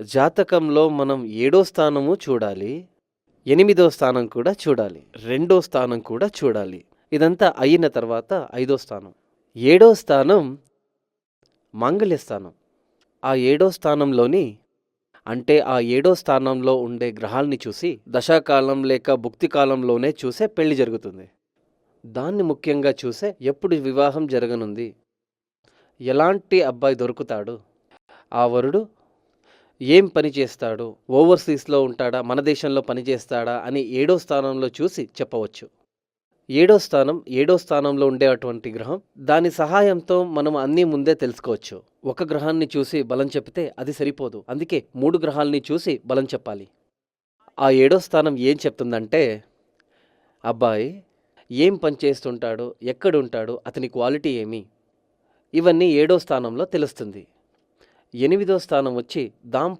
జాతకంలో మనం ఏడో స్థానము చూడాలి ఎనిమిదో స్థానం కూడా చూడాలి రెండో స్థానం కూడా చూడాలి. ఇదంతా అయిన తర్వాత ఐదో స్థానం. ఏడో స్థానం మాంగళ్య స్థానం. ఆ ఏడో స్థానంలోని అంటే ఆ ఏడో స్థానంలో ఉండే గ్రహాల్ని చూసి దశాకాలం లేక భుక్తి కాలంలోనే చూసే పెళ్ళి జరుగుతుంది. దాన్ని ముఖ్యంగా చూసే ఎప్పుడు వివాహం జరగనుంది? ఎలాంటి అబ్బాయి దొరుకుతాడు? ఆ వరుడు ఏం పని చేస్తాడు? ఓవర్సీస్లో ఉంటాడా? మన దేశంలో పని చేస్తాడా? అని ఏడో స్థానంలో చూసి చెప్పవచ్చు. ఏడో స్థానం ఏడో స్థానంలో ఉండేటువంటి గ్రహం దాని సహాయంతో మనం అన్నీ ముందే తెలుసుకోవచ్చు. ఒక గ్రహాన్ని చూసి బలం చెప్తే అది సరిపోదు. అందుకే మూడు గ్రహాల్ని చూసి బలం చెప్పాలి. ఆ ఏడో స్థానం ఏం చెప్తుందంటే అబ్బాయి ఏం పని చేస్తుంటాడు? ఎక్కడుంటాడు? అతని క్వాలిటీ ఏమి? ఇవన్నీ ఏడో స్థానంలో తెలుస్తుంది. ఎనిమిదో స్థానం వచ్చి దాంపత్య